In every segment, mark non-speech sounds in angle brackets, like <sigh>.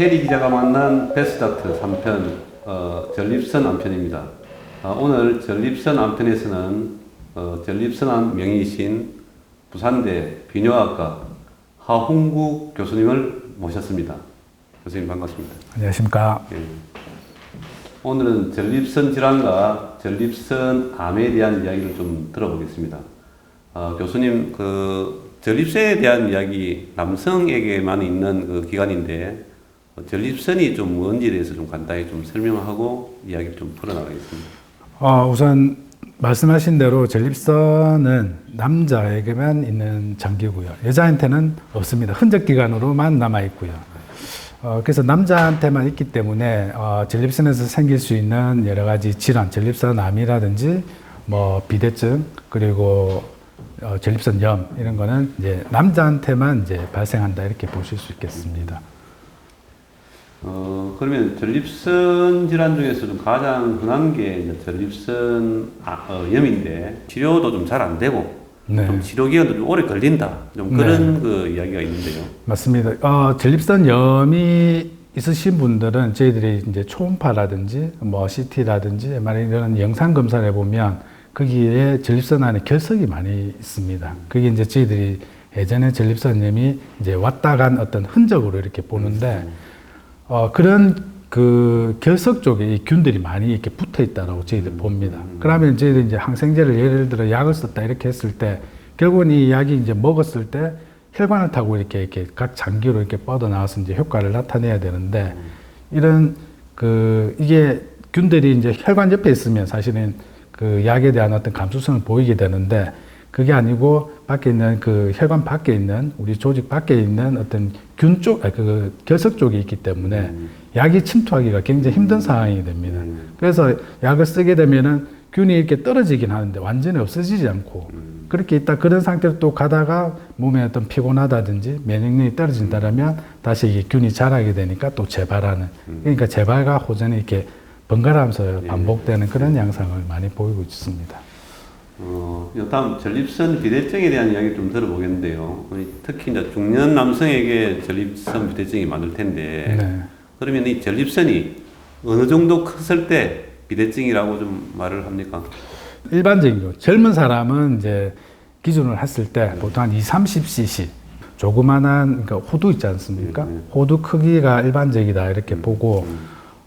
테리 기자가 만난 베스트닥터 3편 어, 전립선 암편입니다. 아, 오늘 전립선 암편에서는 어, 전립선암 명의이신 부산대 비뇨학과 하홍국 교수님을 모셨습니다. 교수님 반갑습니다. 안녕하십니까. 예. 오늘은 전립선 질환과 전립선 암에 대한 이야기를 좀 들어보겠습니다. 아, 교수님, 그 전립선에 대한 이야기 남성에게만 있는 그 기관인데 어, 전립선이 좀 뭔지에 대해서 좀 간단히 좀 설명하고 이야기를 좀 풀어나가겠습니다. 어, 우선 말씀하신 대로 전립선은 남자에게만 있는 장기고요. 여자한테는 없습니다. 흔적 기관으로만 남아 있고요. 어, 그래서 남자한테만 있기 때문에 어, 전립선에서 생길 수 있는 여러 가지 질환, 전립선암이라든지 뭐 비대증 그리고 어, 전립선염 이런 거는 이제 남자한테만 이제 발생한다 이렇게 보실 수 있겠습니다. 어, 그러면 전립선 질환 중에서 좀 가장 흔한 게 이제 전립선 아, 어, 염인데 치료도 좀 잘 안 되고 네. 좀 치료 기간도 좀 오래 걸린다. 좀 그런 그 이야기가 있는데요. 맞습니다. 어, 전립선 염이 있으신 분들은 저희들이 이제 초음파라든지 뭐 CT라든지 MRI 이런 영상 검사를 해보면 거기에 전립선 안에 결석이 많이 있습니다. 그게 이제 저희들이 예전에 전립선염이 이제 왔다 간 어떤 흔적으로 이렇게 보는데 어, 그런 그 결석 쪽에 이 균들이 많이 이렇게 붙어 있다라고 저희들 봅니다. 그러면 저희들 이제 항생제를 예를 들어 약을 썼다 이렇게 했을 때 결국은 이 약이 이제 먹었을 때 혈관을 타고 이렇게 이렇게 각 장기로 이렇게 뻗어 나와서 이제 효과를 나타내야 되는데 이런 그 이게 균들이 이제 혈관 옆에 있으면 사실은 그 약에 대한 어떤 감수성을 보이게 되는데 그게 아니고 밖에 있는 그 혈관 밖에 있는 우리 조직 밖에 있는 어떤 균 쪽, 아니 그 결석 쪽이 있기 때문에 약이 침투하기가 굉장히 힘든 상황이 됩니다. 그래서 약을 쓰게 되면은 균이 이렇게 떨어지긴 하는데 완전히 없어지지 않고 그렇게 있다 그런 상태로 또 가다가 몸에 어떤 피곤하다든지 면역력이 떨어진다라면 다시 이게 균이 자라게 되니까 또 재발하는 그러니까 재발과 호전이 이렇게 번갈아가면서 반복되는 그런 양상을 많이 보이고 있습니다. 어, 다음 전립선 비대증에 대한 이야기 좀 들어보겠는데요. 특히 이제 중년 남성에게 전립선 비대증이 많을 텐데 네. 그러면 이 전립선이 어느 정도 컸을 때 비대증이라고 좀 말을 합니까? 일반적으로 젊은 사람은 이제 기준을 했을 때 보통 한 2, 30cc 조그만한 그러니까 호두 있지 않습니까? 네, 네. 호두 크기가 일반적이다 이렇게 보고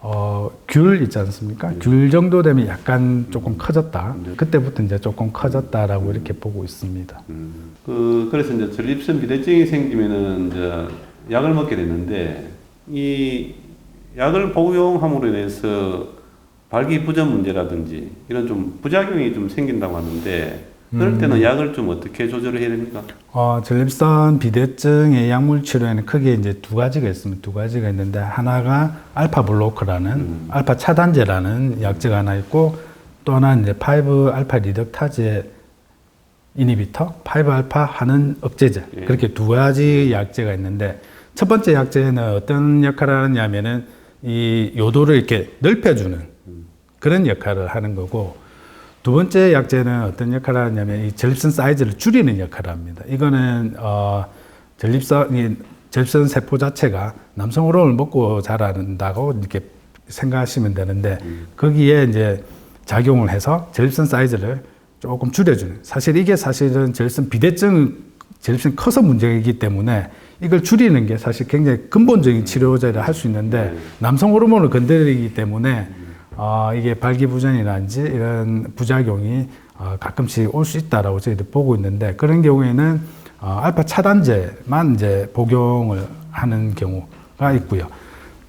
어, 귤 있지 않습니까? 귤 정도 되면 약간 조금 커졌다. 그때부터 이제 조금 커졌다라고 이렇게 보고 있습니다. 그 그래서 이제 전립선 비대증이 생기면은 이제 약을 먹게 되는데 이 약을 복용함으로 인해서 발기부전 문제라든지 이런 좀 부작용이 좀 생긴다고 하는데 그럴 때는 약을 좀 어떻게 조절을 해야 됩니까? 어, 전립선 비대증의 약물 치료에는 크게 이제 두 가지가 있습니다. 두 가지가 있는데 하나가 알파 블로커라는 알파 차단제라는 약제가 하나 있고 또 하나는 이제 5 알파 리덕타제 이니비터, 5 알파 하는 억제제 예. 그렇게 두 가지 약제가 있는데 첫 번째 약제는 어떤 역할을 하느냐면은 이 요도를 이렇게 넓혀주는 그런 역할을 하는 거고 두 번째 약제는 어떤 역할을 하냐면 이 전립선 사이즈를 줄이는 역할을 합니다. 이거는 어 전립선 이 전립선 세포 자체가 남성 호르몬을 먹고 자란다고 이렇게 생각하시면 되는데 거기에 이제 작용을 해서 전립선 사이즈를 조금 줄여주는. 사실 이게 사실은 전립선 비대증 전립선 커서 문제이기 때문에 이걸 줄이는 게 사실 굉장히 근본적인 치료제를 할 수 있는데 남성 호르몬을 건드리기 때문에 어, 이게 발기부전이라든지 이런 부작용이 어, 가끔씩 올 수 있다라고 저희들 보고 있는데 그런 경우에는 어, 알파 차단제만 이제 복용을 하는 경우가 있고요.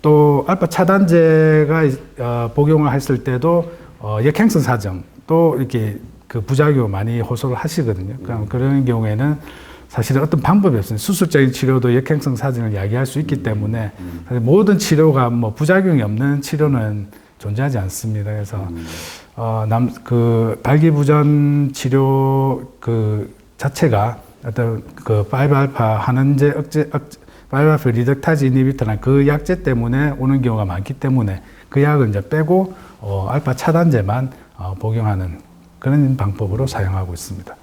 또 알파 차단제가 어, 복용을 했을 때도 어, 역행성 사정 또 이렇게 그 부작용 많이 호소를 하시거든요. 그럼 그런 경우에는 사실 어떤 방법이 없어요. 수술적인 치료도 역행성 사정을 야기할 수 있기 때문에 사실 모든 치료가 뭐 부작용이 없는 치료는 존재하지 않습니다. 그래서 어, 남, 그 발기부전 치료 그 자체가 어떤 그 5알파 한원제 억제, 억제 5알파 리덕타지 이니비터나 그 약제 때문에 오는 경우가 많기 때문에 그 약을 이제 빼고 어, 알파 차단제만 어, 복용하는 그런 방법으로 사용하고 있습니다.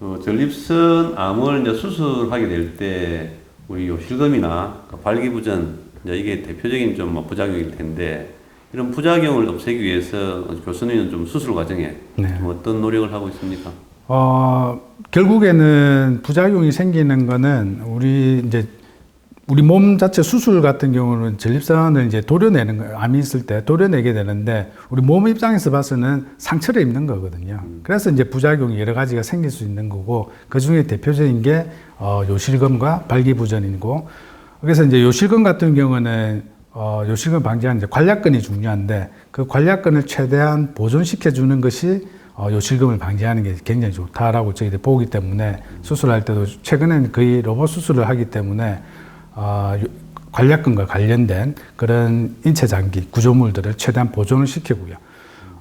어, 전립선 암을 이제 수술하게 될 때 우리 요실금이나 그 발기부전 이제 이게 대표적인 좀뭐 부작용일 텐데 이런 부작용을 없애기 위해서 교수님은 좀 수술 과정에 네. 좀 어떤 노력을 하고 있습니까? 어, 결국에는 부작용이 생기는 거는 우리 이제 우리 몸 자체 수술 같은 경우는 전립선을 이제 도려내는 거 암이 있을 때 도려내게 되는데 우리 몸 입장에서 봐서는 상처를 입는 거거든요. 그래서 이제 부작용이 여러 가지가 생길 수 있는 거고 그 중에 대표적인 게 어, 요실금과 발기부전이고 그래서 이제 요실금 같은 경우는 어, 요실금 방지하는 이제 관략근이 중요한데 그 관략근을 최대한 보존시켜 주는 것이 어, 요실금을 방지하는 게 굉장히 좋다라고 저희들이 보기 때문에 수술할 때도 최근에는 거의 로봇 수술을 하기 때문에 어, 요- 관략근과 관련된 그런 인체 장기 구조물들을 최대한 보존을 시키고요.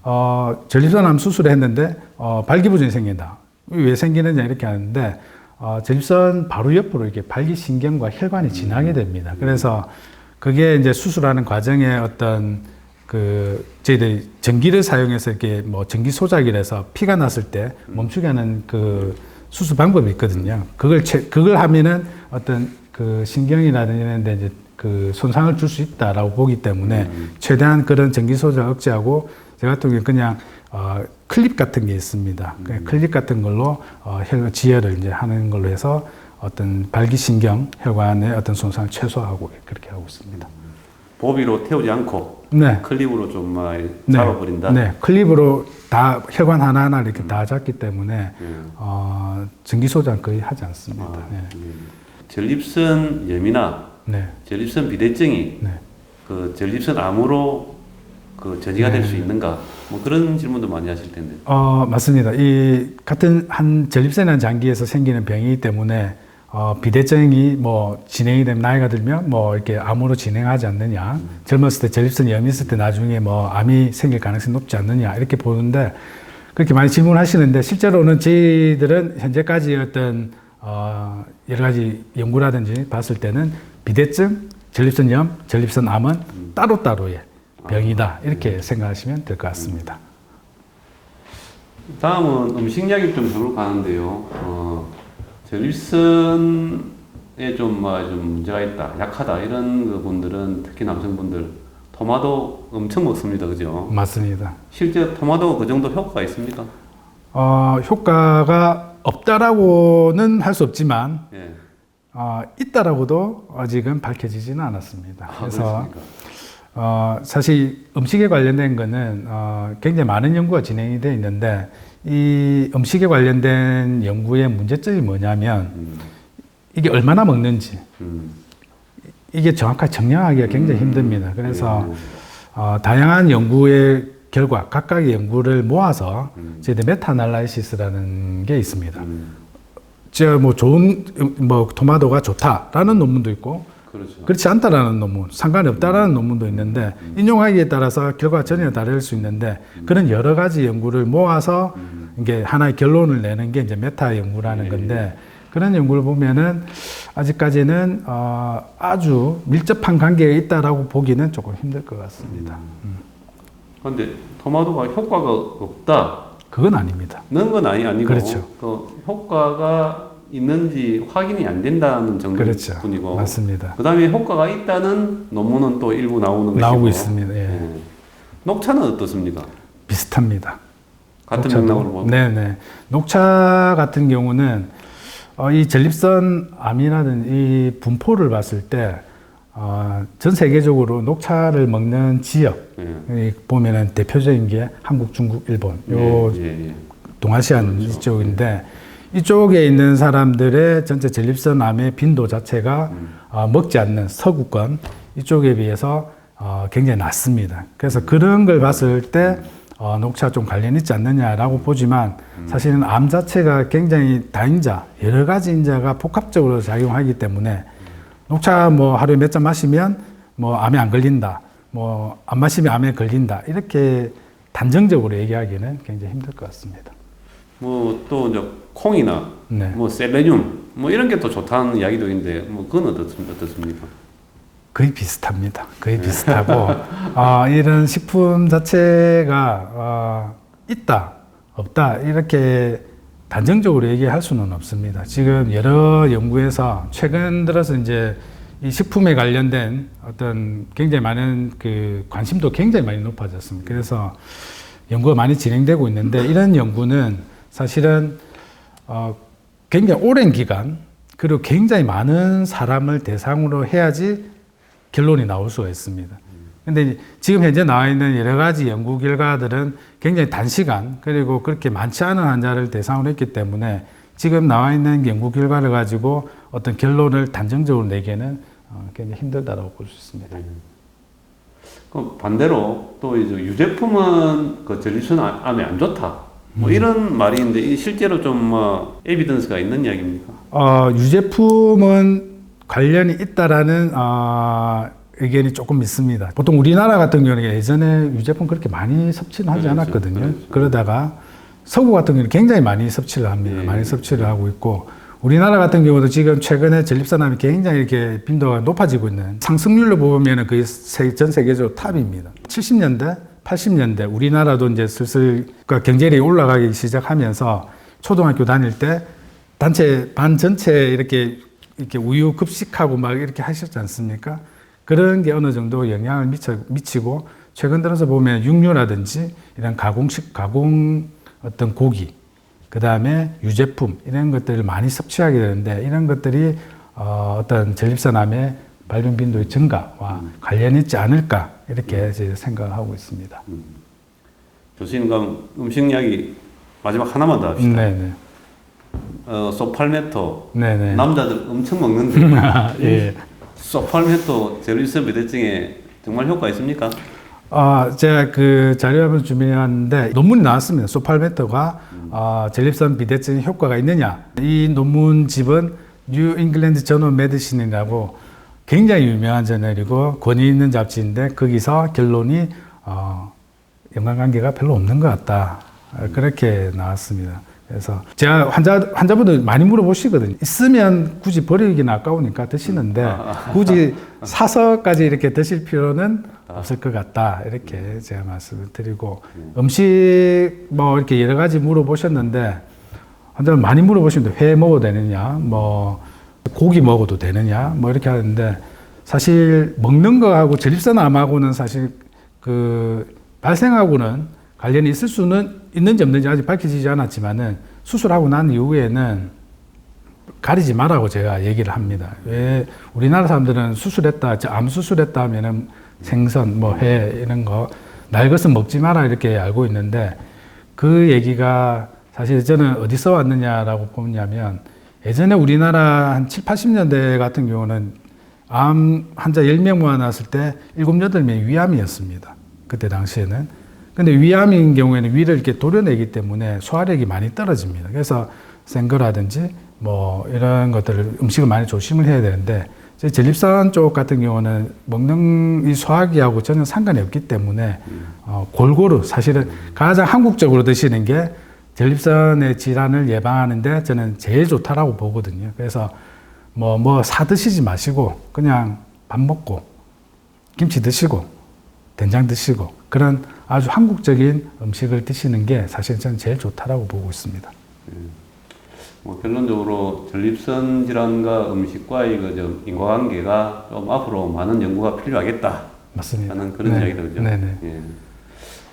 어, 전립선암 수술을 했는데 어, 발기부전이 생긴다. 왜 생기느냐 이렇게 하는데 어, 전립선 바로 옆으로 이렇게 발기신경과 혈관이 지나게 됩니다. 그래서 그게 이제 수술하는 과정에 어떤 그 저희들이 전기를 사용해서 이렇게 뭐 전기 소작이라서 피가 났을 때 멈추게 하는 그 수술 방법이 있거든요. 그걸 채, 그걸 하면은 어떤 그 신경이라든지 이런 데 이제 그 손상을 줄 수 있다라고 보기 때문에 최대한 그런 전기 소작을 억제하고 제 같은 경우는 그냥 어, 클립 같은 게 있습니다. 그 클립 같은 걸로 어, 혈 지혈을 이제 하는 걸로 해서 어떤 발기신경 혈관의 어떤 손상을 최소화하고 그렇게 하고 있습니다. 보비로 태우지 않고 네. 클립으로 좀막 네. 잡아버린다. 네, 클립으로 다 혈관 하나 하나 이렇게 다 잡기 때문에 음. 어, 전기 소장 거의 하지 않습니다. 아, 네. 음. 전립선 염이나 네. 전립선 비대증이 네. 그 전립선 암으로 그 전이가 될 네. 수 있는가? 뭐 그런 질문도 많이 하실 텐데. 어, 맞습니다. 이 같은 한 전립선이라는 장기에서 생기는 병이기 때문에 어, 비대증이 뭐 진행이 되면 나이가 들면 뭐 이렇게 암으로 진행하지 않느냐. 젊었을 때 전립선 염이 있을 때 나중에 뭐 암이 생길 가능성이 높지 않느냐 이렇게 보는데 그렇게 많이 질문하시는데 실제로는 저희들은 현재까지 어떤 어, 여러 가지 연구라든지 봤을 때는 비대증, 전립선 염, 전립선 암은 따로따로의 병이다 이렇게 생각하시면 될 것 같습니다. 다음은 음식약이 좀 별로 가는데요. 어, 전립선에 좀, 뭐, 좀 문제가 있다, 약하다 이런 그 분들은 특히 남성분들 토마토 엄청 먹습니다, 그죠? 맞습니다. 실제 토마토 그 정도 효과가 있습니까? 어, 효과가 없다라고는 할 수 없지만 예. 어, 있다라고도 아직은 밝혀지지는 않았습니다. 아, 그래서 그렇습니까? 어, 사실 음식에 관련된 거는 어, 굉장히 많은 연구가 진행이 되어 있는데 이 음식에 관련된 연구의 문제점이 뭐냐면 음, 이게 얼마나 먹는지 음. 이게 정확하게 정량하기가 굉장히 힘듭니다. 그래서 예. 어, 다양한 연구의 결과 각각의 연구를 모아서 음. 저희들 메타날라이시스라는 게 있습니다. 음, 저뭐 좋은 음, 뭐 토마토가 좋다라는 논문도 있고 그렇죠. 그렇지 않다라는 논문, 상관이 없다라는 논문도 있는데 인용하기에 따라서 결과가 전혀 다를 수 있는데 그런 여러 가지 연구를 모아서 이게 하나의 결론을 내는 게 이제 메타 연구라는 예. 건데 그런 연구를 보면은 아직까지는 어, 아주 밀접한 관계가 있다라고 보기는 조금 힘들 것 같습니다. 그런데 토마토가 효과가 없다. 그건 아닙니다. 는건 아니 아니고 그렇죠. 그 효과가 있는지 확인이 안 된다는 정도일 그렇죠. 뿐이고 맞습니다. 그다음에 효과가 있다는 논문은 또 일부 나오는 나오고 것이고 있습니다. 예. 예. 녹차는 어떻습니까? 비슷합니다. 같은 녹차도. 맥락으로 보면 네네. 녹차 같은 경우는 어, 이 전립선 암이라든 이 분포를 봤을 때, 어, 전 세계적으로 녹차를 먹는 지역, 예. 이 보면은 대표적인 게 한국, 중국, 일본, 요 예, 예, 예. 동아시안 그렇죠. 이쪽인데, 이쪽에 있는 사람들의 전체 전립선 암의 빈도 자체가 어, 먹지 않는 서구권 이쪽에 비해서 어, 굉장히 낮습니다. 그래서 그런 걸 봤을 때 어, 녹차 좀 관련 있지 않느냐라고 보지만 사실은 암 자체가 굉장히 다인자 여러 가지 인자가 복합적으로 작용하기 때문에 녹차 뭐 하루에 몇 잔 마시면 뭐 암에 안 걸린다, 뭐 안 마시면 암에 걸린다 이렇게 단정적으로 얘기하기는 굉장히 힘들 것 같습니다. 뭐 또 이제 콩이나 네. 뭐 셀레늄 뭐 이런 게 또 좋다는 이야기도 있는데 뭐 그건 어떻습니까? 어떻습니까? 거의 비슷합니다. 거의 비슷하고 어, <laughs> 이런 식품 자체가 어, 있다 없다 이렇게 단정적으로 얘기할 수는 없습니다. 지금 여러 연구에서 최근 들어서 이제 이 식품에 관련된 어떤 굉장히 많은 그 관심도 굉장히 많이 높아졌습니다. 그래서 연구가 많이 진행되고 있는데 이런 연구는 사실은 어, 굉장히 오랜 기간 그리고 굉장히 많은 사람을 대상으로 해야지 결론이 나올 수가 있습니다. 근데 지금 현재 나와 있는 여러 가지 연구 결과들은 굉장히 단시간 그리고 그렇게 많지 않은 환자를 대상으로 했기 때문에 지금 나와 있는 연구 결과를 가지고 어떤 결론을 단정적으로 내기에는 어, 굉장히 힘들다라고 볼 수 있습니다. 그 반대로 또 이제 유제품은 그 전립선 암에 안 좋다. 뭐 음. 이런 말이 있는데 이 실제로 좀뭐 에비던스가 있는 이야기입니까? 어, 유제품은 관련이 있다라는 어, 의견이 조금 있습니다. 보통 우리나라 같은 경우는 예전에 유제품 그렇게 많이 섭취는 하지 그렇죠. 않았거든요. 그렇죠. 그러다가 서구 같은 경우는 굉장히 많이 섭취를 합니다. 예. 많이 섭취를 하고 있고 우리나라 같은 경우도 지금 최근에 전립선암이 굉장히 이렇게 빈도가 높아지고 있는 상승률로 보면 거의 세- 전 세계적으로 탑입니다. 70년대, 80년대 우리나라도 이제 슬슬 그 경제력이 올라가기 시작하면서 초등학교 다닐 때 단체 반 전체 이렇게 이렇게 우유 급식하고 막 이렇게 하셨지 않습니까? 그런 게 어느 정도 영향을 미쳐, 미치고 최근 들어서 보면 육류라든지 이런 가공식 가공 어떤 고기 그 다음에 유제품 이런 것들을 많이 섭취하게 되는데 이런 것들이 어, 어떤 전립선암의 발병 빈도의 증가와 관련이 있지 않을까 이렇게 이제 생각을 하고 있습니다. 교수님 그럼 음식 이야기 마지막 하나만 더 합시다. 네네. 어, 소팔메토 네네. 남자들 엄청 먹는데 <laughs> 예. 소팔메토 전립선 비대증에 정말 효과 있습니까? 아, 제가 그 자료 한번 준비해왔는데 논문이 나왔습니다. 소팔메토가 어, 전립선 비대증 효과가 있느냐. 이 논문집은 뉴 잉글랜드 저널 메디신이라고 굉장히 유명한 저널이고 권위 있는 잡지인데 거기서 결론이 어, 연관관계가 별로 없는 것 같다. 어, 그렇게 나왔습니다. 그래서 제가 환자 환자분들 많이 물어보시거든요. 있으면 굳이 버리기는 아까우니까 드시는데 굳이 사서까지 이렇게 드실 필요는 없을 것 같다. 이렇게 제가 말씀을 드리고 음식 뭐 이렇게 여러 가지 물어보셨는데 환자분 많이 물어보시는데 회 먹어도 되느냐, 뭐 고기 먹어도 되느냐, 뭐 이렇게 하는데 사실 먹는 거하고 전립선암하고는 사실 그 발생하고는 관련이 있을 수는 있는지 없는지 아직 밝혀지지 않았지만은 수술하고 난 이후에는 가리지 말라고 제가 얘기를 합니다. 왜 우리나라 사람들은 수술했다, 저암 수술했다 하면은 생선, 뭐 회 이런 거 날것은 먹지 마라 이렇게 알고 있는데 그 얘기가 사실 저는 어디서 왔느냐라고 보냐면 예전에 우리나라 한 7, 80년대 같은 경우는 암 환자 10명 모아놨을 때 7, 8명이 위암이었습니다. 그때 당시에는. 근데 위암인 경우에는 위를 이렇게 도려내기 때문에 소화력이 많이 떨어집니다. 그래서 생거라든지 뭐 이런 것들을 음식을 많이 조심을 해야 되는데 저희 전립선 쪽 같은 경우는 먹는 이 소화기하고 전혀 상관이 없기 때문에 어, 골고루 사실은 가장 한국적으로 드시는 게 전립선의 질환을 예방하는데 저는 제일 좋다라고 보거든요. 그래서 뭐 뭐 사 드시지 마시고 그냥 밥 먹고 김치 드시고 된장 드시고 그런 아주 한국적인 음식을 드시는 게 사실 저는 제일 좋다라고 보고 있습니다. 뭐 결론적으로 전립선 질환과 음식과의 그저 인과관계가 좀 앞으로 많은 연구가 필요하겠다 맞습니다. 하는 그런 네. 이야기거든요. 네네. 예.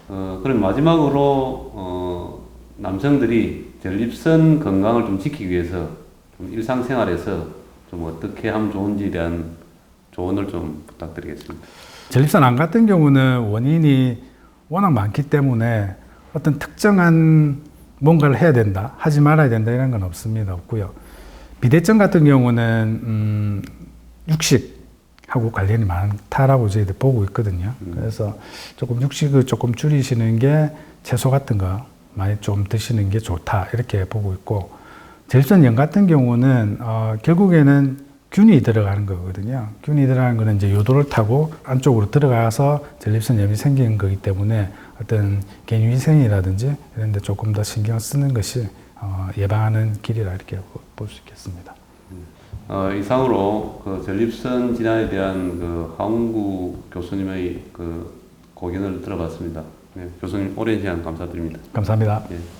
어, 그럼 마지막으로 어, 남성들이 전립선 건강을 좀 지키기 위해서 좀 일상생활에서 좀 어떻게 하면 좋은지에 대한 조언을 좀 부탁드리겠습니다. 전립선 암 같은 경우는 원인이 워낙 많기 때문에 어떤 특정한 뭔가를 해야 된다, 하지 말아야 된다 이런 건 없습니다. 없고요. 비대증 같은 경우는 음, 육식하고 관련이 많다라고 저희들 보고 있거든요. 그래서 조금 육식을 조금 줄이시는 게 채소 같은 거 많이 좀 드시는 게 좋다 이렇게 보고 있고 전립선염 같은 경우는 어, 결국에는 균이 들어가는 거거든요. 균이 들어가는 거는 이제 요도를 타고 안쪽으로 들어가서 전립선염이 생기는 거기 때문에 어떤 개인 위생이라든지 이런 데 조금 더 신경 쓰는 것이 어, 예방하는 길이라 이렇게 볼 수 있겠습니다. 어, 이상으로 그 전립선 질환에 대한 그 하웅구 교수님의 그 고견을 들어봤습니다. 네, 교수님 오랜 시간 감사드립니다. 감사합니다. 예.